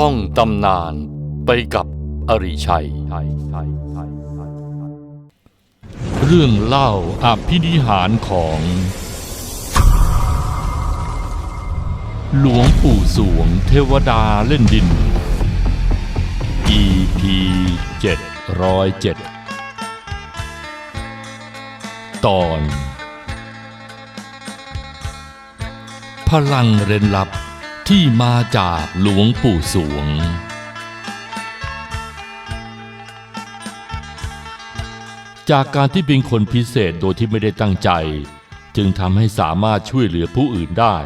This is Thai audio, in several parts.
ท่องตำนานไปกับอริชัย เรื่องเล่าอภินิหารของ หลวงปู่สวงเทวดาเล่นดิน EP 707 ตอน พลังเร้นลับ ที่มาจากหลวงปู่สวง จากการที่เป็นคนพิเศษโดยที่ไม่ได้ตั้งใจ จึงทำให้สามารถช่วยเหลือผู้อื่นได้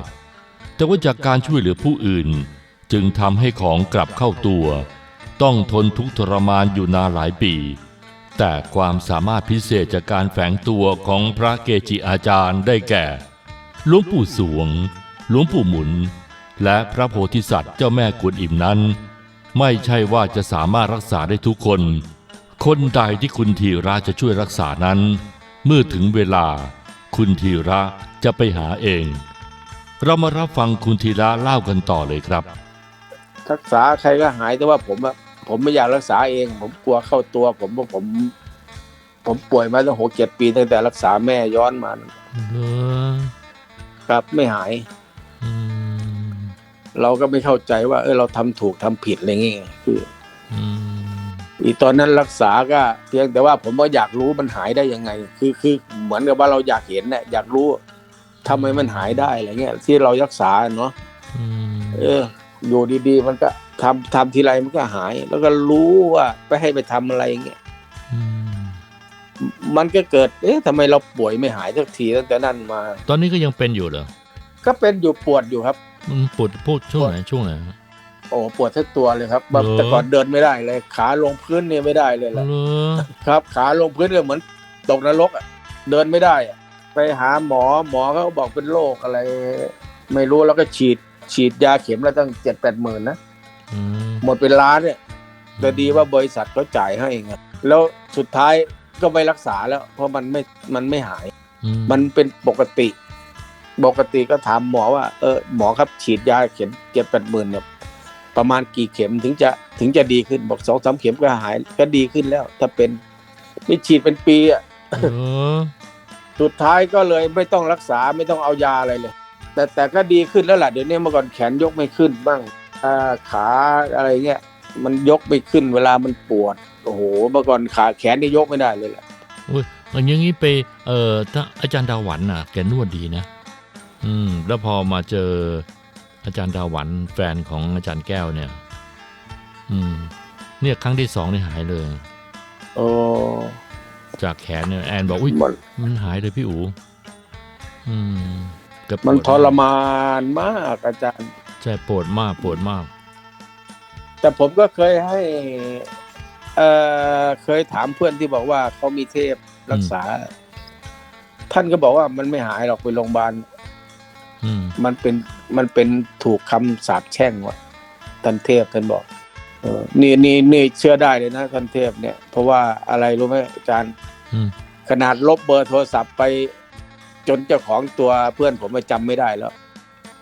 แต่ว่าจากการช่วยเหลือผู้อื่น จึงทำให้ของกลับเข้าตัว ต้องทนทุกข์ทรมานอยู่นานหลายปี แต่ความสามารถพิเศษจากการแฝงตัวของพระเกจิอาจารย์ได้แก่หลวงปู่สวงหลวงปู่หมุน และพระโพธิสัตว์เจ้าแม่กวนอิมนั้น ไม่ใช่ว่าจะสามารถรักษาได้ทุกคน คนใดที่คุณธีระจะช่วยรักษานั้น เมื่อถึงเวลา คุณธีระจะไปหาเอง เรามารับฟังคุณธีระเล่ากันต่อเลยครับ รักษาใครก็หายแต่ว่าผมอะผมไม่อยากรักษาเอง ผมกลัวเข้าตัว ผมว่าผม ผมป่วยมาตั้งหกเจ็ดปีตั้งแต่รักษาแม่ย้อนมาครับไม่หาย เราก็ไม่เข้าใจว่าเออเราทำถูกทำผิดอะไรเงี้ยคืออีตอนนั้นรักษาก็เพียงแต่ว่าผมก็อยากรู้มันหายได้ยังไง คือคือเหมือนกับว่าเราอยากเห็นเนี่ยอยากรู้ทำไมมันหายได้อะไรเงี้ย ที่เรารักษาเนาะเออ อยู่ดีๆ มันก็ทำทำทีไรมันก็หาย แล้วก็รู้ว่าไปให้ไปทำอะไรเงี้ยมันก็เกิด เอ๊ะทำไมเราป่วยไม่หายสักทีตั้งแต่นั้นมา ตอนนี้ก็ยังเป็นอยู่เหรอก็เป็นอยู่ปวดอยู่ครับ มันปวดพูดช่วงไหนช่วงไหนโอ้ปวดทั้งตัวเลยครับแบบเหรอแต่ก่อนเดินไม่ได้เลย ขาลงพื้นเนี่ยไม่ได้เลยแหละเหรอครับ ขาลงพื้นก็เหมือนตกนรกอะเดินไม่ได้อะไปหาหมอหมอเขาก็บอกเป็นโรคอะไร ไม่รู้แล้วก็ฉีด ฉีดยาเข็มแล้วตั้งเจ็ดแปดหมื่นนะอืมหมดเป็นล้านเนี่ยแต่ดีว่าบริษัทเขาจ่ายให้ไงแล้วสุดท้ายก็ไม่รักษาแล้ว เพราะมันไม่มันไม่หายอืมันเป็นปกติ ปกติก็ถามหมอว่าเออหมอครับฉีดยาเข็มเจ็ดแปดหมื่นเนี่ยประมาณกี่เข็มถึงจะถึงจะดีขึ้นบอกสองสามเข็มก็หายก็ดีขึ้นแล้ว ถ้าเป็นนี่ฉีดเป็นปีอะเหรอสุดท้ายก็เลยไม่ต้องรักษาไม่ต้องเอายาอะไรเลย แต่แต่ก็ดีขึ้นแล้วแหละเดี๋ยวนี้เมื่อก่อนแขนยกไม่ขึ้นบ้างอ่าขาอะไรเงี้ยมันยกไม่ขึ้นเวลามันปวดโอ้โหเมื่อก่อนขาแขนนี่ยกไม่ได้เลยแหละอุ้ยอย่างนี้ไปเอ่อถ้าอาจารย์ดาหวันน่ะแกนวดดีนะ อืม แล้วพอมาเจออาจารย์ดาหวันแฟนของอาจารย์แก้วเนี่ย อืม เนี่ยครั้งที่สองนี่หายเลย โอ้จากแขนเนี่ยแอนบอกอุ้ยมันมันหายเลยพี่อู๋อืมแกปวดมันทรมานมากอาจารย์ ใช่ปวดมากปวดมาก แต่ผมก็เคยให้เอ่อเคยถามเพื่อนที่บอกว่าเขามีเทพรักษา ท่านก็บอกว่ามันไม่หายหรอกไปโรงพยาบาลอื มมันเป็นมันเป็นถูกคำสาปแช่งว่ะท่านเทพท่านบอกเออนี่นี่นี่เชื่อได้เลยนะท่านเทพเนี่ย เพราะว่าอะไรรู้ไหมอาจารย์อืมขนาดลบเบอร์โทรศัพท์ไป จนเจ้าของตัวเพื่อนผมมาจำไม่ได้แล้ว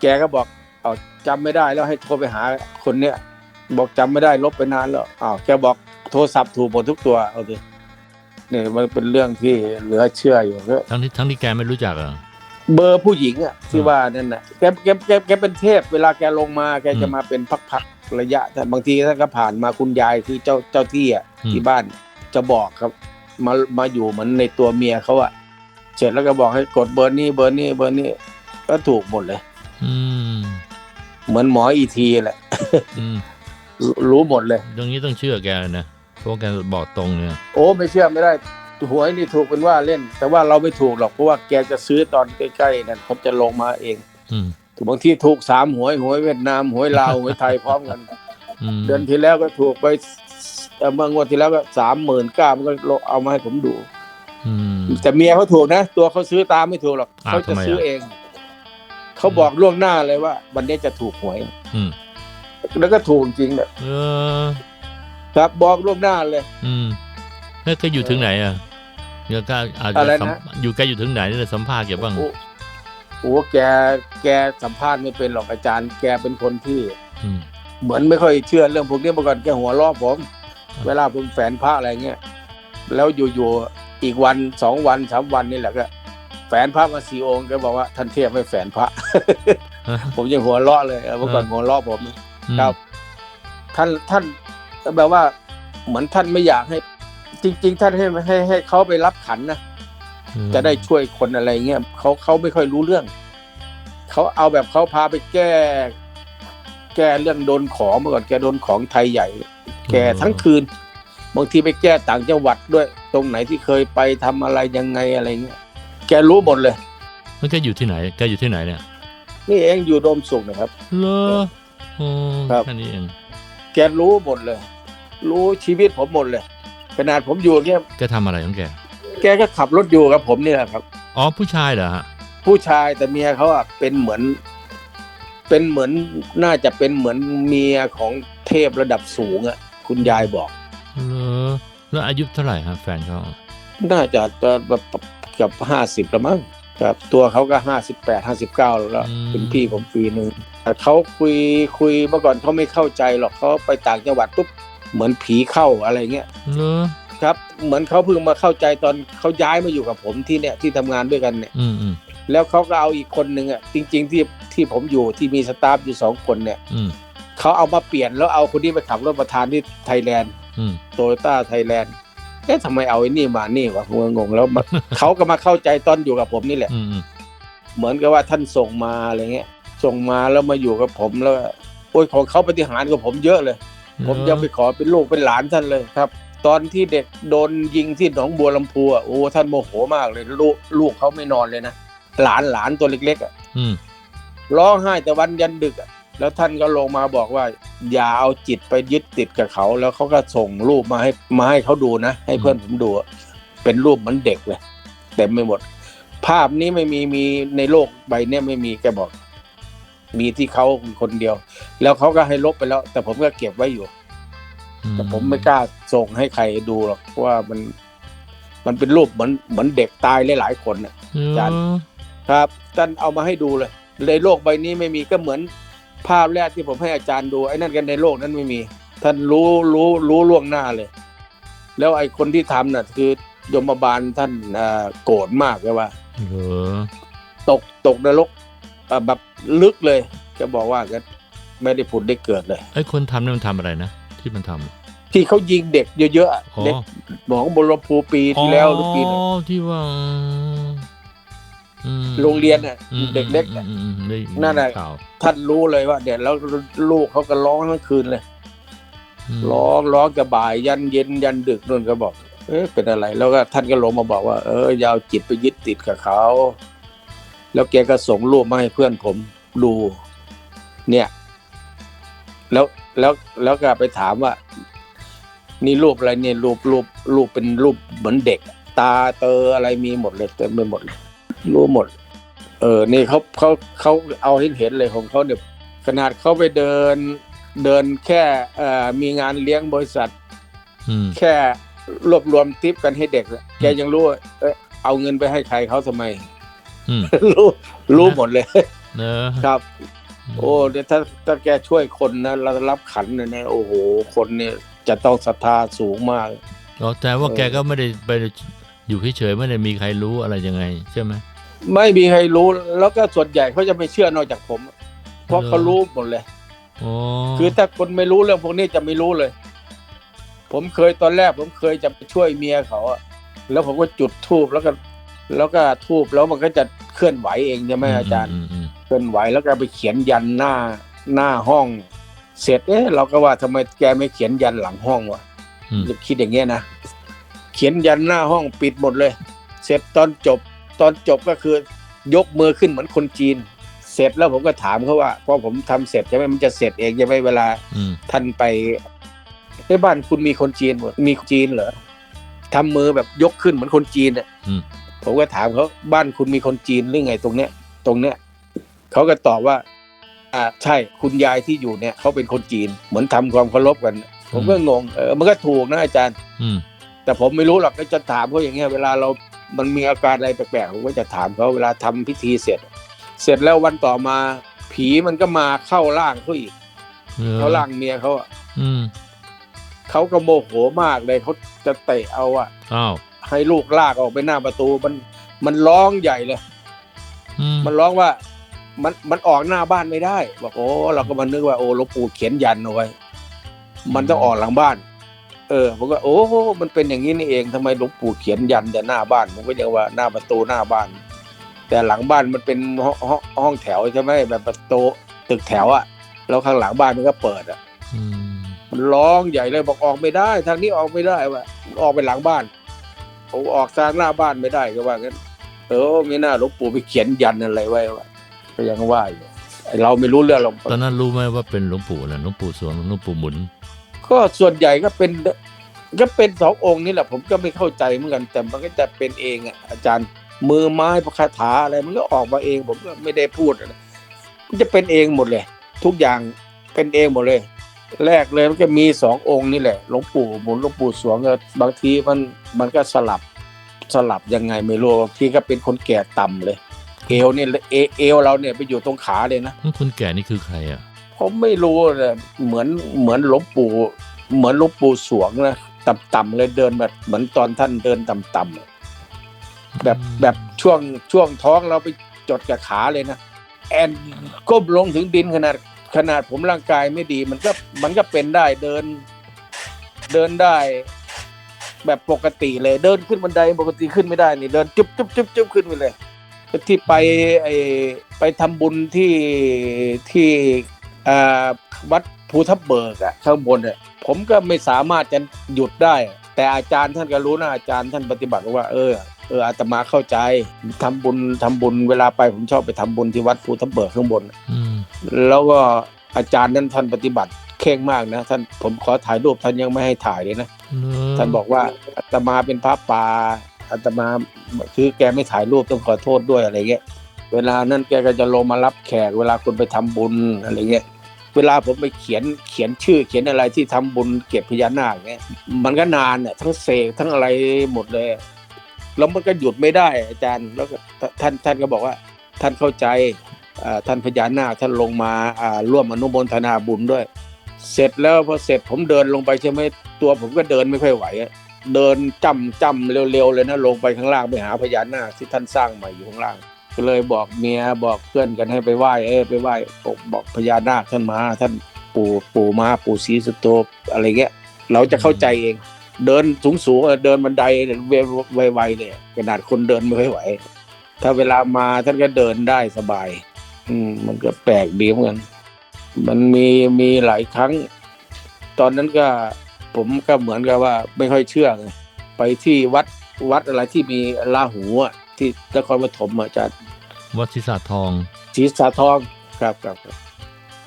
แกก็บอกเอาจำไม่ได้แล้วให้โทรไปหาคนเนี้ยบอกจำไม่ได้ลบไปนานแล้วอ้าวแกบอกโทรศัพท์ถูกหมดทุกตัวเอาดิเนี่ยมันเป็นเรื่องที่เหลือเชื่ออยู่เนอะทั้งที่ทั้งที่แกไม่รู้จักอะ เบอร์ผู้หญิงอะที่อืมว่านั่นน่ะแกแกแกแกเป็นเทพ เวลาแกลงมาแกจะอืมมาเป็นพักๆระยะแต่บางทีท่านก็ผ่านมาคุณยายคือเจ้าเจ้าที่อะอืมที่บ้านจะบอกครับ มามาอยู่เหมือนในตัวเมียเขาอะเสร็จแล้วก็บอกให้กดเบอร์นี้เบอร์นี้เบอร์นี้ก็ถูกหมดเลย อืม เหมือนหมออีทีแหละอืมรู้รู้หมดเลย ตรงนี้ต้องเชื่อแกเลยนะเพราะว่าแกบอกตรงเนี่ย โอ้ไม่เชื่อไม่ได้ หวยนี่ถูกเป็นว่าเล่น แต่ว่าเราไม่ถูกหรอกเพราะว่าแกจะซื้อตอนใกล้ๆนั่นเขาจะลงมาเองอืมบางทีถูกสามหวยหวยเวียดนามหวยลาวหวยไทยพร้อมกันอืมเดือนที่แล้วก็ถูกไปเอ่อเมื่องวดที่แล้วก็สามหมื่นเก้ามันก็เอามาให้ผมดูอืมแต่เมียเขาถูกนะ ตัวเขาซื้อตามไม่ถูกหรอกอ้าวเขาจะทำไมอะซื้อเอง เขาบอกล่วงหน้าเลยว่า วันนี้จะถูกหวยอืมแล้วก็ถูกจริงเนี่ยเออครับบอกล่วงหน้าเลย อื มแล้วแกอยู่ถึงไหนอะเดี๋ยวก็อาจจะอะไรนะ สัมอยู่แกอยู่ถึงไหนจะสัมภาษณ์แกบ้าง โอ้โหแกแกสัมภาษณ์ไม่เป็นหรอกอาจารย์ แกเป็นคนที่ อืม เหมือนไม่ค่อยเชื่อเรื่องพวกนี้เมื่อก่อนแกหัวล้อผมเวลาผมแฝนพระอะไรเงี้ยแล้วอยู่ๆอีกวันสองวันสามวันนี่แหละก็แฝนพระมาสี่องค์แกบอกว่าท่านเทียบไม่แฝนพระ ผมยังหัวเราะเลยเออเมื่อก่อนหัวเราะผม ครับ ท่านท่านแบบว่าเหมือนท่านไม่อยากให้ จริง ๆ ท่านให้ให้ให้เขาไปรับขันนะอืมจะได้ช่วยคนอะไรเงี้ยเขาเขาไม่ค่อยรู้เรื่องเขาเอาแบบเขาพาไปแก้ แก้เรื่องโดนของเมื่อก่อนแกโดนของไทยใหญ่ แกทั้งคืน บางทีไปแก้ต่างจังหวัดด้วย ตรงไหนที่เคยไปทำอะไรยังไงอะไรเงี้ยแกรู้หมดเลยแล้วแกอยู่ที่ไหน แกอยู่ที่ไหนเนี่ย นี่เองอยู่โดมสุขนะครับเลอโอ้ครับแค่นี้เองแกรู้หมดเลย รู้ชีวิตผมหมดเลย ขนาดผมอยู่เงี้ยแกทำอะไรของแก แกก็ขับรถอยู่กับผมนี่แหละครับ อ๋อผู้ชายเหรอฮะ ผู้ชายแต่เมียเขาอะเป็นเหมือน เป็นเหมือนน่าจะเป็นเหมือนเมียของเทพระดับสูงอะคุณยายบอกเลอแล้วอายุเท่าไหร่ฮะแฟนเขาน่าจะจะแบบเกับห้าสิบละมั้งครับตัวเขาก็ห้าสิบแปดห้าสิบเก้าแล้วเป็นพี่ผมปีหนึ่งแต่เขาคุยคุยเมื่อก่อนเขาไม่เข้าใจหรอกเขาไปต่างจังหวัดปุ๊บ เหมือนผีเข้าอะไรเงี้ยเลอครับ เหมือนเขาเพิ่งมาเข้าใจตอนเขาย้ายมาอยู่กับผมที่เนี่ยที่ทำงานด้วยกันเนี่ย อืมอืมแล้วเขาก็เอาอีกคนหนึ่งอะจริง ๆ ที่ที่ผมอยู่ที่มีสตาฟอยู่สองคนเนี่ยอืมเขาเอามาเปลี่ยนแล้วเอาคนนี้ไปขับรถประธานที่ไทยแลนด์อืมโตโยต้าไทยแลนด์เอ๊ะทำไมเอาไอ้นี่มานี่วะผมก็งงแล้วมาเขาก็มาเข้าใจตอนอยู่กับผมนี่แหละ อืมอืมเหมือนกับว่าท่านส่งมาอะไรเงี้ย ส่งมาแล้วมาอยู่กับผมแล้ว โอ้ยของเขาปฏิหารย์กับผมเยอะเลย ผมยังไปขอเป็นลูกเป็นหลานท่านเลยครับ ตอนที่เด็กโดนยิงที่หนองบัวลำพูอะโอ้ท่านโมโหมากเลยลูกลูกเขาไม่นอนเลยนะหลานหลานตัวเล็กๆอะอืมร้องไห้แต่วันยันดึกอะแล้วท่านก็ลงมาบอกว่า อย่าเอาจิตไปยึดติดกับเขา แล้วเขาก็ส่งรูปมาให้มาให้เขาดูนะ ให้เพื่อนผมดูอะเป็นรูปเหมือนเด็กเลยเต็มไปหมด ภาพนี้ไม่มีมีในโลกใบเนี้ยไม่มีแกบอก มีที่เขาคนเดียว แล้วเขาก็ให้ลบไปแล้ว แต่ผมก็เก็บไว้อยู่ แต่ผมไม่กล้าส่งให้ใครดูหรอกเพราะว่ามันมันเป็นรูปเหมือนเหมือนเด็กตายหลายๆคนน่ะจานครับท่านเอามาให้ดูเลยในโลกใบนี้ไม่มีก็เหมือนภาพแรกที่ผมให้อาจารย์ดูไอ้นั่นกันในโลกนั้นไม่มี ท่านรู้รู้รู้ล่วงหน้าเลย แล้วไอ้คนที่ทำน่ะ คือยมบาลท่านอ่าโกรธมากเลยว่าเหรอตกตกนรกอ่าแบบ ลึกเลย จะบอกว่าก็ไม่ได้ผุดได้เกิดเลยไอ้คนทำนี่มันทำอะไรนะ ที่มันทำที่เขายิงเด็กเยอะๆอะอ๋อเด็กหมองบรมภูปีที่แล้วหรือปีไหนอ๋อที่ว่าอืมโรงเรียนน่ะอืมเด็กเล็กน่ะอืมอืมอืมได้นั่นน่ะข่าวท่านรู้เลยว่าเดี๋ยวแล้วลูกเขาก็ร้องทั้งคืนเลยมร้องร้องแต่บ่ายยันเย็นยันดึกนู่นก็บอก เอ๊ะเป็นอะไร แล้วก็ท่านก็ลงมาบอกว่า เอออยาวจิตไปยึดติดกับเขา แล้วแกก็ส่งรูปมาให้เพื่อนผมดู เนี่ย แล้วแล้วแล้วก็ไปถามว่า นี่รูปอะไรเนี่ยรูปรูปรูปเป็นรูปเหมือนเด็ก ตาเตออะไรมีหมดเลยเต็มไปหมดเลยรู้หมด เออนี่เขาเขาเขาเอาให้เห็นเลยของเขาเนี่ยขนาดเขาไปเดินเดินแค่เอ่อมีงานเลี้ยงบริษัทอืมแค่รวบรวมทิปกันให้เด็กอะแกยังรู้ว่าเอ้ยเอาเงินไปให้ใครเขาทำไมอืม รู้รู้หมดเลยเนอะครับ โอ้เดี๋ยวถ้าถ้าแกช่วยคนนะเรารับขันเนี่ยนะโอ้โห คนเนี่ยจะต้องศรัทธาสูงมากอ๋อแต่ว่าเออแกก็ไม่ได้ไปอยู่เฉยๆไม่ได้มีใครรู้อะไรยังไง ใช่ไหมไม่มีใครรู้แล้วก็ส่วนใหญ่เขาจะไม่เชื่อนอกจากผม เพราะเหรอเขารู้หมดเลยอ๋อคือถ้าคนไม่รู้เรื่องพวกนี้จะไม่รู้เลย ผมเคยตอนแรกผมเคยจะไปช่วยเมียเขาอะแล้วผมก็จุดทูบแล้วก็ แล้วก็ทูบแล้วมันก็จะเคลื่อนไหวเองใช่ไหมอาจารย์มอืมเคลื่อนไหวแล้วก็ไปเขียนยันหน้าหน้าห้อง เสร็จเอ๊ะเราก็ว่าทำไมแกไม่เขียนยันหลังห้องวะอืมคิดอย่างเงี้ยนะเขียนยันหน้าห้องปิดหมดเลย เสร็จตอนจบตอนจบก็คือยกมือขึ้นเหมือนคนจีน เสร็จแล้วผมก็ถามเขาว่าพอผมทำเสร็จใช่ไหมมันจะเสร็จเองใช่ไหมเวลาอืมท่านไปในบ้านคุณมีคนจีนหมดมีคนจีนเหรอทำมือแบบยกขึ้นเหมือนคนจีนอะอืม ผมก็ถามเขาบ้านคุณมีคนจีนหรือไงตรงเนี้ย ตรงเนี้ยเขาก็ตอบว่า อ่าใช่คุณยายที่อยู่เนี่ยเขาเป็นคนจีนเหมือนทำความเคารพกัน ผมก็งงเออมันก็ถูกนะอาจารย์ อืมแต่ผมไม่รู้หรอกก็จะถามเขาอย่างเงี้ยเวลาเรามันมีอาการอะไรแปลกๆผมก็จะถามเขาเวลาทำพิธีเสร็จ เสร็จแล้ววันต่อมา ผีมันก็มาเข้าร่างเขาอีกออเขาล่างเมียเขาอะอืมเขาก็โมโหมากเลยเขาจะเตะเอาอะอ้าว ให้ลูกลากออกไปหน้าประตูมันมันร้องใหญ่เลยอืมมันร้องว่า มันมันออกหน้าบ้านไม่ได้บอกโอ้เราก็มานึกว่าโอ้หลวงปู่เขียนยันเอาไว้ มันต้องออกหลังบ้าน เออผมก็โอ้มันเป็นอย่างนี้นี่เองทำไมหลวงปู่เขียนยันแต่หน้าบ้านผมก็ยังว่าหน้าประตูหน้าบ้าน แต่หลังบ้านมันเป็นห้องห้องห้องแถวใช่ไหมแบบประตูตึกแถวอะแล้วข้างหลังบ้านมันก็เปิดอะอืมมันร้องใหญ่เลยบอกออกไม่ได้ ทางนี้ออกไม่ได้ว่ะออกไปหลังบ้าน ผมออกทางหน้าบ้านไม่ได้ก็ว่างั้นเออมีหน้าหลวงปู่ไปเขียนยันอะไรไว้วะก็ยังว่าอยู่ไอ้เราไม่รู้เรื่องหรอกตอนนั้นรู้ไหมว่าเป็นหลวงปู่นะหลวงปู่สวงหลวงปู่หมุน ก็ส่วนใหญ่ก็เป็นก็เป็นสององค์นี่แหละ ผมก็ไม่เข้าใจเหมือนกัน แต่มันก็จะเป็นเองอะอาจารย์มือไม้พระคาถาอะไรมันก็ออกมาเอง ผมก็ไม่ได้พูดอะไรมันจะเป็นเองหมดเลย ทุกอย่างเป็นเองหมดเลย แรกเลยมันก็มีสององค์นี่แหละหลวงปู่หมุนหลวงปู่สวงก็บางทีมันมันก็สลับสลับยังไงไม่รู้บางทีก็เป็นคนแก่ต่ำเลย เอวเนี่ยเอเอวเราเนี่ยไปอยู่ตรงขาเลยนะคนแก่นี่คือใครอะผมไม่รู้เลยเหมือนเหมือนหลวงปู่เหมือนหลวงปู่สวงนะต่ำๆเลยเดินแบบเหมือนตอนท่านเดินต่ำๆอะแบบแบบช่วงช่วงท้องเราไปจดกับขาเลยนะแอนก้มลงถึงดินขนาด ขนาดผมร่างกายไม่ดี มันก็มันก็เป็นได้เดิน เดินได้ แบบปกติเลย เดินขึ้นบันไดปกติขึ้นไม่ได้นี่เดินจุ๊บจุ๊บจุ๊บจุ๊บขึ้นไปเลยที่ไปไอไปทำบุญที่ที่วัดภูทับเบิกอะข้างบนอะผมก็ไม่สามารถจะหยุดได้ แต่อาจารย์ท่านก็รู้นะอาจารย์ท่านปฏิบัติว่า เออ เอออาตมาเข้าใจทำบุญทำบุญเวลาไปผมชอบไปทำบุญที่วัดภูทับเบิกข้างบนอืมแล้วก็อาจารย์นั้นท่านปฏิบัติเข่งมากนะท่านผมขอถ่ายรูปท่านยังไม่ให้ถ่ายเลยนะเหรอท่านบอกว่าอาตมาเป็นพระป่าอาตมาคือแกไม่ถ่ายรูปต้องขอโทษด้วยอะไรเงี้ยเวลานั้นแกก็จะลงมารับแขก เวลาคนไปทำบุญอะไรเงี้ยเวลาผมไปเขียนเขียนชื่อ เขียนอะไรที่ทำบุญเก็บพญานาคเงี้ยมันก็นานเนี่ยทั้งเสกทั้งอะไรหมดเลย แล้วมันก็หยุดไม่ได้อาจารย์ แล้วท่านท่านก็บอกว่าท่านเข้าใจท่านพญานาคท่านลงมาร่วมอนุโมทนาบุญด้วย เสร็จแล้วพอเสร็จผมเดินลงไปใช่ไหมตัวผมก็เดินไม่ค่อยไหว เดินจำจำเร็วๆเลยนะลงไปข้างล่างไปหาพญานาคที่ท่านสร้างใหม่อยู่ข้างล่างก็เลยบอกเมียบอกเพื่อนกันให้ไปไหว้เอ้ไปไหว้บอกบอกพญานาคท่านมาท่านปู่ปู่มาปู่ศรีสโตอะไรเงี้ยเราจะเข้าใจเอง เดินสูงสูงๆเดินบันไดไวๆเลยขนาดคนเดินไม่ค่อยไหว ถ้าเวลามาท่านก็เดินได้สบาย อืม มันก็แปลกดีเหมือนกันมันมีมีหลายครั้ง ตอนนั้นก็ผมก็เหมือนกับว่าไม่ค่อยเชื่อไงไปที่วัดวัดอะไรที่มีลาหูอะที่นครปฐมอะอาจารย์วัดศิษาทองศรีสาทองครับครับครับ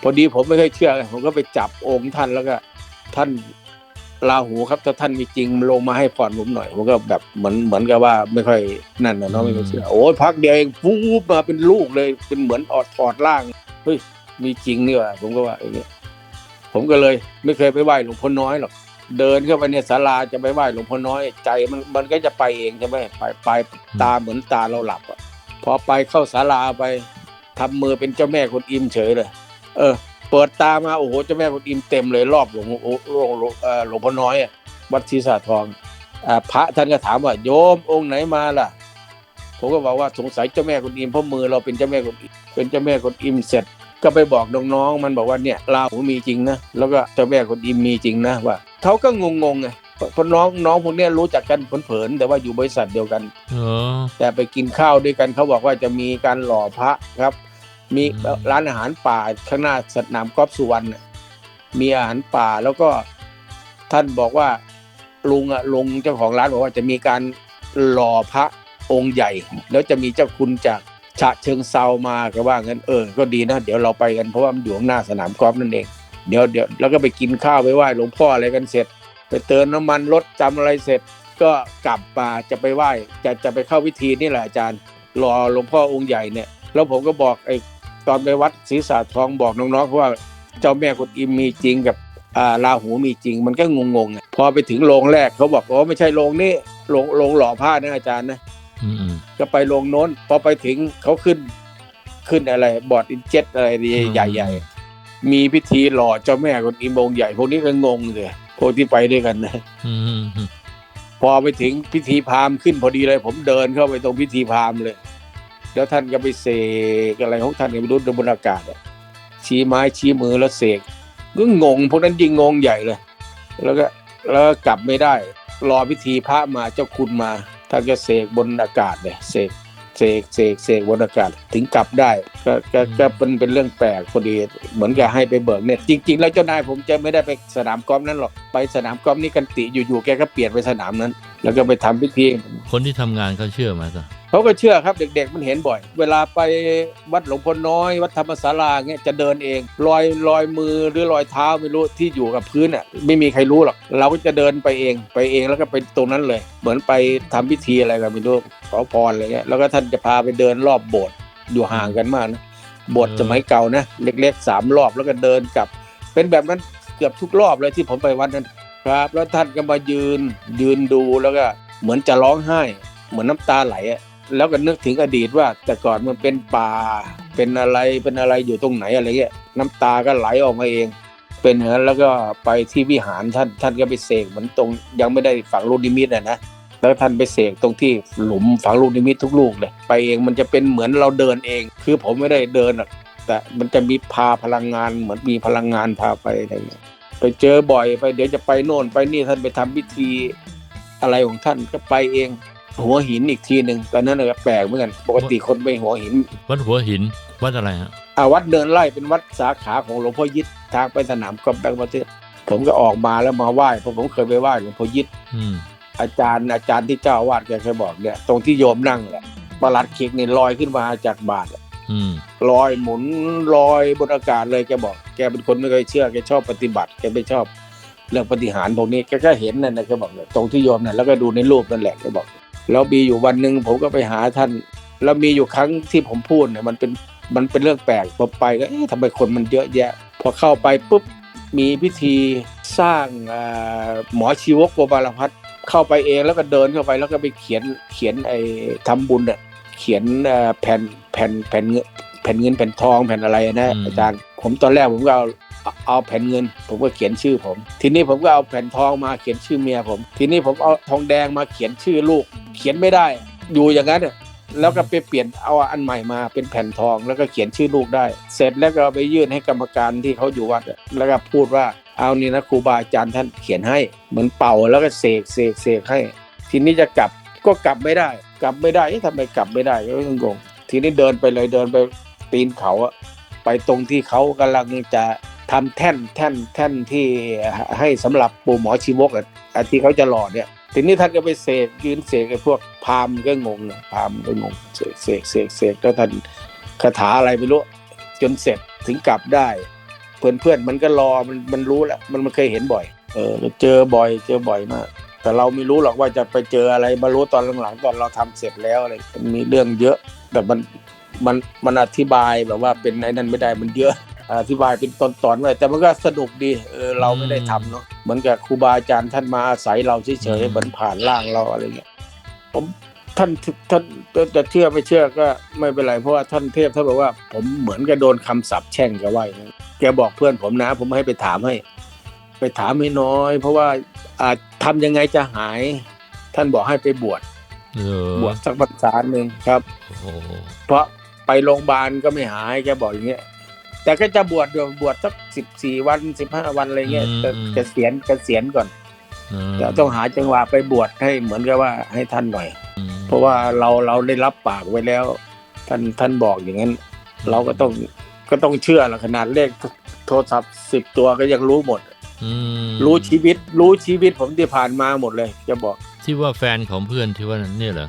พอดีผมไม่ค่อยเชื่อไงผมก็ไปจับองค์ท่านแล้วก็ ท่าน ลาหูครับถ้าท่านมีจริงลงมาให้พรผมหน่อยผมก็แบบเหมือนเหมือนกับว่าไม่ค่อยนั่นนะเนาะไม่ค่อยเชื่อโอ้ยพักเดียวเองฟูบมาเป็นลูกเลย เป็นเหมือนออดถอดร่างเฮ้ยมีจริงนี่ว่ะผมก็ว่าอย่างเงี้ยผมก็เลยไม่เคยไปไหว้หลวงพ่อน้อยหรอกเดินเข้าไปในศาลาจะไปไหว้หลวงพ่อน้อยใจมันมันก็จะไปเองใช่ไหมไปไปตาเหมือนตาเราหลับอะพอไปเข้าศาลาไปทำมือเป็นเจ้าแม่คนอิมเฉยเลย เออ เปิดตามาโอ้โหเจ้าแม่คนอิมเต็มเลยรอบหลวงโอ้หลวงหลวงเอ่อหลวงพ่อน้อยวัดศรีสาทองพระท่านก็ถามว่าโยมองค์ไหนมาล่ะ ผมก็บอกว่าสงสัยเจ้าแม่คนอิมเพราะมือเราเป็นเจ้าแม่คนอิมเป็นเจ้าแม่คนอิมเสร็จก็ไปบอกน้องๆมันบอกว่าเนี่ยลาหูมีจริงนะแล้วก็เจ้าแม่คนอิมมีจริงนะว่าเขาก็งงๆไงพราะน้องน้องพวกนี้รู้จักกันเผินๆแต่ว่าอยู่บริษัทเดียวกันอแต่ไปกินข้าวด้วยกันเขาบอกว่าจะมีการหล่อพระครับ มีร้านอาหารป่าข้างหน้าสนามกอล์ฟสุวรรณมีอาหารป่าแล้วก็ท่านบอกว่าลุงอะลุงเจ้าของร้านบอกว่าจะมีการหล่อพระองค์ใหญ่ แล้วจะมีเจ้าคุณจากฉะเชิงเซามาก็ว่างั้นเออ ก็ดีนะ เดี๋ยวเราไปกันเพราะว่ามันอยู่ข้างหน้าสนามกอล์ฟนั่นเองเดี๋ยวเดี๋ยวแล้วก็ไปกินข้าวไปไหว้หลวงพ่ออะไรกันเสร็จ ไปเติมน้ำมันรถจำอะไรเสร็จ ก็กลับมาจะไปไหว้จะจะไปเข้าพิธีนี่แหละอาจารย์รอหลวงพ่อองค์ใหญ่เนี่ยแล้วผมก็บอกไอ้ ตอนไปวัดศรีสาทองบอกน้องๆเพราะว่าเจ้าแม่กวนอิมมีจริงกับอ่าราหูมีจริงมันก็งงๆอะพอไปถึงโรงแรกเขาบอกโอ้ไม่ใช่โรงนี่โรงโรงหล่อผ้านะอาจารย์นะอืมอืมก็ไปโรงโน้นพอไปถึงเขาขึ้นขึ้นอะไร บอร์ดอินเจ็ตอะไรดีใหญ่ ๆ มีพิธีหล่อเจ้าแม่กวนอิมองค์ใหญ่ พวกนี้ก็งงเลยพวกที่ไปด้วยกันนะอืมอืมพอไปถึงพิธีพราหมณ์ขึ้นพอดีเลย ผมเดินเข้าไปตรงพิธีพราหมณ์เลย แล้วท่านก็ไปเสกอะไรของท่านก็ไม่รู้บนอากาศชี้ไม้ชี้มือแล้วเสกก็งงพวกนั้นยิงงงใหญ่เลย แล้วก็แล้วก็กลับไม่ได้ รอพิธีพระมาเจ้าคุณมาท่านก็เสกบนอากาศเลยเสกเสกเสกเสกบนอากาศถึงกลับได้ก็ก็ก็เป็นเป็นเรื่องแปลกพอดีเหมือนกับให้ไปเบิกเนี่ยจริง ๆ แล้วเจ้านายผมจะไม่ได้ไปสนามกอล์ฟนั้นหรอกไปสนามกอล์ฟนี่กันติอยู่ๆแกก็เปลี่ยนไปสนามนั้นแล้วก็ไปทำพิธีคนที่ทำงานเขาเชื่อไหมจ๊ะเขาก็เชื่อครับเด็กๆมันเห็นบ่อย เวลาไปวัดหลวงพ่อน้อย วัดธรรมศาลาเงี้ยจะเดินเองลอยลอยมือหรือลอยเท้าไม่รู้ที่อยู่กับพื้นอะไม่มีใครรู้หรอกเราก็จะเดินไปเองไปเองแล้วก็ไปตรงนั้นเลย เหมือนไปทำพิธีอะไรกันไม่รู้ขอพรอะไรเงี้ยแล้วก็ท่านจะพาไปเดินรอบโบสถ์อยู่ห่างกันมากนะโบสถ์สมัยเก่านะเล็กๆสามรอบแล้วก็เดินกลับ เป็นแบบนั้นเกือบทุกรอบเลยที่ผมไปวัดนั้น ครับ แล้วท่านก็มายืนยืนดูแล้วก็เหมือนจะร้องไห้ เหมือนน้ำตาไหลอะแล้วก็นึกถึงอดีตว่า แต่ก่อนมันเป็นป่าเป็นอะไรเป็นอะไรอยู่ตรงไหนอะไรเงี้ยน้ำตาก็ไหลออกมาเอง เป็นอย่างนั้นแล้วก็ไปที่วิหารท่านท่านก็ไปเสกเหมือนตรงยังไม่ได้ฝังลูกนิมิตอะนะแล้วท่านไปเสกตรงที่หลุมฝังลูกนิมิตทุกลูกเลยไปเองมันจะเป็นเหมือนเราเดินเอง คือผมไม่ได้เดินหรอกแต่มันจะมีพาพลังงานเหมือนมีพลังงานพาไปอะไรเงี้ย ไปเจอบ่อยไปเดี๋ยวจะไปโน่นไปนี่ท่านไปทำพิธีอะไรของท่านก็ไปเอง หัวหินอีกทีหนึ่งตอนนั้นน่ะก็แปลกเหมือนกันปกติคนไปหัวหิน วัดหัวหินวัดอะไรฮะอาวัดเดินไล่เป็นวัดสาขาของหลวงพ่อยิดทางไปสนามกอล์ฟแบงค์ประเทศผมก็ออกมาแล้วมาไหว้เพราะผมเคยไปไหว้หลวงพ่อยิดอืมอาจารย์อาจารย์ที่เจ้าอาวาดแกเคยบอกเนี่ยตรงที่โยมนั่งแหละประหลัดขิกนี่ลอยขึ้นมาจากบาทอะอืม ลอยหมุนลอยบนอากาศเลยแกบอก แกเป็นคนไม่เคยเชื่อแกชอบปฏิบัติแกไม่ชอบเรื่องปฏิหารพวกนี้แกก็เห็นนั่นนะแกบอกตรงที่โยมนั่นแล้วก็ดูในรูปนั่นแหละแกบอก แล้วมีอยู่วันหนึ่งผมก็ไปหาท่าน แล้วมีอยู่ครั้งที่ผมพูดเนี่ยมันเป็นมันเป็นเรื่องแปลกพอไปก็เอ๊ะทำไมคนมันเยอะแยะ พอเข้าไปปุ๊บมีพิธีสร้างหมอชีวกโกบาลพัฒเข้าไปเองแล้วก็เดินเข้าไปแล้วก็ไปเขียนเขียนไอ้ทำบุญอะ เขียนเอ่อแผ่นแผ่นแผ่นเงินแผ่นเงินแผ่นทองแผ่นอะไรนะอาจารย์ผมตอนแรกผมก็เอาเอาเอาแผ่นเงิน ผมก็เขียนชื่อผม ทีนี้ผมก็เอาแผ่นทองมาเขียนชื่อเมียผม ทีนี้ผมเอาทองแดงมาเขียนชื่อลูก เขียนไม่ได้ อยู่อย่างนั้นน่ะแล้วก็ไปเปลี่ยนเอาอันใหม่มาเป็นแผ่นทองแล้วก็เขียนชื่อลูกได้ เสร็จแล้วก็เอาไปยื่นให้กรรมการที่เขาอยู่วัดอะแล้วก็พูดว่าเอานี่นะครูบาอาจารย์ท่านเขียนให้เหมือนเป่าแล้วก็เสกเสกเสกให้ ทีนี้จะกลับ ก็กลับไม่ได้ กลับไม่ได้ทำไมกลับไม่ได้ก็งงทีนี้เดินไปเลยเดินไปปีนเขาอะไปตรงที่เขากำลังจะทำแท่นแท่นแท่นที่ให้สำหรับปู่หมอชีวกอะที่เขาจะหล่อเนี่ยทีนี้ท่านก็ไปเสกยืนเสกไอ้พวกพามก็งงนะพามก็งงเสกเสกเสกเสกแล้วท่านคาถาอะไรไม่รู้จนเสร็จถึงกลับได้ เพื่อนเพื่อนมันก็รอมันมันรู้แล้วมันมันเคยเห็นบ่อย เออเจอบ่อย เจอบ่อยมาก แต่เราไม่รู้หรอกว่าจะไปเจออะไรมารู้ตอนหลังๆตอนเราทำเสร็จแล้วอะไรมันมีเรื่องเยอะ แต่มันมันมันอธิบายแบบว่าเป็นไอ้นั่นไม่ได้มันเยอะอธิบายเป็นตอนๆไว้แต่มันก็สนุกดีเออเราไม่ได้ทำเนาะเหมือนกับครูบาอาจารย์ท่านมาอาศัยเราเฉยๆเหมือนผ่านร่างเราอะไรเงี้ยผมท่านท่านจะเชื่อไม่เชื่อก็ไม่เป็นไรเพราะว่าท่านเทพท่านบอกว่าผมเหมือนกับโดนคำสาปแช่งแกไว้นะแกบอกเพื่อนผมนะ ผมให้ไปถามให้ ไปถามให้น้อย เพราะว่าอาจทำยังไงจะหาย ท่านบอกให้ไปบวชเออบวชสักพรรษาหนึ่งครับโอ้โหเพราะไปโรงพยาบาลก็ไม่หายแกบอกอย่างเงี้ยแต่ก็จะบวชเดี๋ยวบวชสักสิบสี่วันสิบห้าวันอะไรเงี้ยจะเกษียณเกษียณก่อนเออแต่ต้องหาจังหวะไปบวชให้เหมือนกับว่าให้ท่านหน่อยอืมเพราะว่าเราเราได้รับปากไว้แล้ว ท่านท่านบอกอย่างนั้น เราก็ต้องก็ต้องเชื่อละขนาดเลขโทรศัพท์สิบตัวก็ยังรู้หมด อืมรู้ชีวิต รู้ชีวิตผมที่ผ่านมาหมดเลย จะบอก ที่ว่าแฟนของเพื่อนที่ว่าเนี่ยเหรอ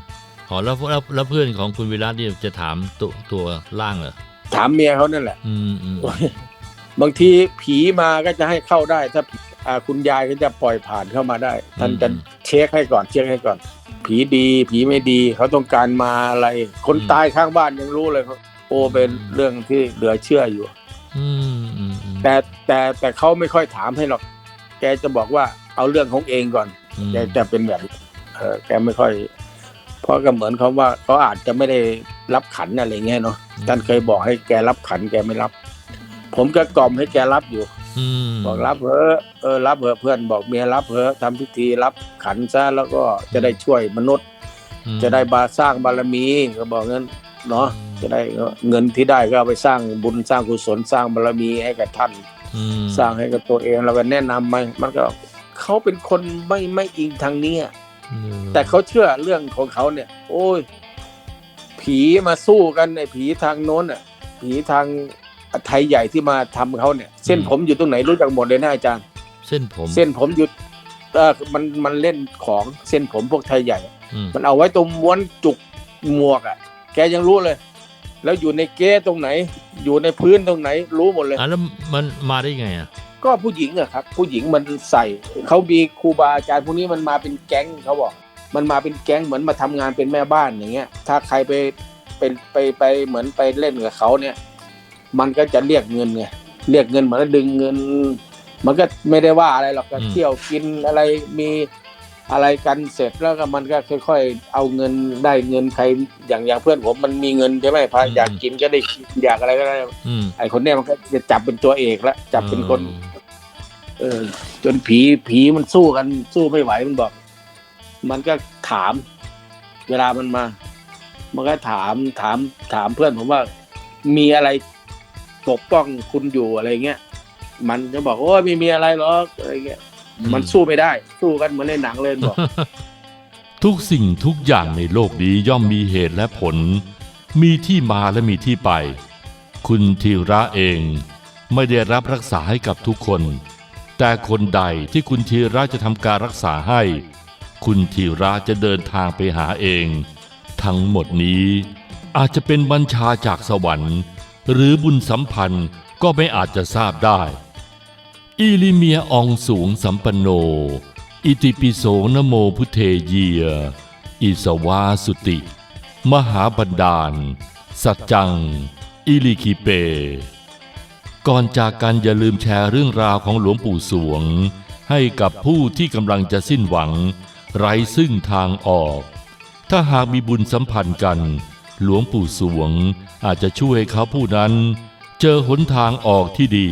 อ๋อแล้วแล้วแล้วเพื่อนของคุณวิรัตนี่จะถามตัวตัวล่างเหรอถามเมียเขานั่นแหละ อืมอืมบางทีผีมาก็จะให้เข้าได้ ถ้าอ่าคุณยายก็จะปล่อยผ่านเข้ามาได้ ท่านจะเช็คให้ก่อนเช็คให้ก่อน ผีดี ผีไม่ดี เขาต้องการมาอะไร คนตายข้างบ้านยังรู้เลยเขาโอ้เป็นเรื่องที่เหลือเชื่ออยู่ อืมอืมอืม แต่แต่แต่เขาไม่ค่อยถามให้หรอก แกจะบอกว่าเอาเรื่องของเองก่อนอืมแกจะเป็นแบบนี้เออแกไม่ค่อย เพราะก็เหมือนเขาว่าเขาอาจจะไม่ได้รับขันอะไรเงี้ยเนาะท่านเคยบอกให้แกรับขันแกไม่รับ ผมก็กล่อมให้แกรับอยู่อืมบอกรับเถอะเออรับเถอะเพื่อนบอกเมียรับเถอะทำพิธีรับขันซะแล้วก็จะได้ช่วยมนุษย์อืมจะได้บาสร้างบารมีก็บอกงั้นเนาะ จะได้เงินที่ได้ก็เอาไปสร้างบุญสร้างกุศลสร้างบารมีให้กับท่านอืมสร้างให้กับตัวเองเราก็แนะนำมันมันก็เขาเป็นคนไม่ไม่อิงทางนี้อะอืมแต่เขาเชื่อเรื่องของเขาเนี่ย โอ้ย ผีมาสู้กันไอ้ผีทางโน้นอะ ผีทางไทยใหญ่ที่มาทำเขาเนี่ย เส้นผมอยู่ตรงไหนรู้จักหมดเลยนะอาจารย์ เส้นผม เส้นผมอยู่เออมันมันเล่นของเส้นผมพวกไทยใหญ่อะอืมมันเอาไว้ตรงม้วนจุกหมวกอะ แกยังรู้เลย แล้วอยู่ในเก้ตรงไหน อยู่ในพื้นตรงไหน รู้หมดเลยอะแล้วมันมาได้ไงอะก็ผู้หญิงอะครับ ผู้หญิงมันใส่เขามีครูบาอาจารย์พวกนี้มันมาเป็นแก๊งเขาบอก มันมาเป็นแก๊งเหมือนมาทำงานเป็นแม่บ้านอย่างเงี้ย ถ้าใครไปเป็นไปไปเหมือนไปเล่นกับเขาเนี่ย มันก็จะเรียกเงินไงเรียกเงินเหมือนดึงเงิน มันก็ไม่ได้ว่าอะไรหรอกก็อืมเที่ยวกินอะไรมี อะไรกันเสร็จแล้วก็มันก็ค่อยๆ เอาเงินได้เงินใครอย่างอย่างเพื่อนผมมันมีเงินใช่ไหมพาอยากกินก็ได้กินอยากอะไรก็ได้อืมไอคนเนี้ยมันก็จะจับเป็นตัวเอกละจับเป็นคน เออ จนผีผีมันสู้กันสู้ไม่ไหวมันบอก มันก็ถาม เวลามันมา มันก็ถามถามถามเพื่อนผมว่า มีอะไรปกป้องคุณอยู่อะไรเงี้ยมันจะบอกโอ้ยไม่มีอะไรหรอกอะไรเงี้ยอื มมันสู้ไม่ได้ สู้กันเหมือนในหนังเลยมันบอกทุกสิ่งทุกอย่างในโลกนี้ย่อมมีเหตุและผล มีที่มาและมีที่ไป คุณธีระเองไม่ได้รับรักษาให้กับทุกคน แต่คนใดที่คุณธีระจะทำการรักษาให้ คุณธีระจะเดินทางไปหาเอง ทั้งหมดนี้อาจจะเป็นบัญชาจากสวรรค์ หรือบุญสัมพันธ์ก็ไม่อาจจะทราบได้ อิลิเมียอองสูงสัมปันโน อิติปิโสนโมพุเทเยีย อิสวาสุติ มหาบันดาล สัจจัง อิลิคิเป ก่อนจากกันอย่าลืมแชร์เรื่องราวของหลวงปู่สวง ให้กับผู้ที่กำลังจะสิ้นหวัง ไร้ซึ่งทางออก ถ้าหากมีบุญสัมพันธ์กัน หลวงปู่สวงอาจจะช่วยให้เขาผู้นั้น เจอหนทางออกที่ดี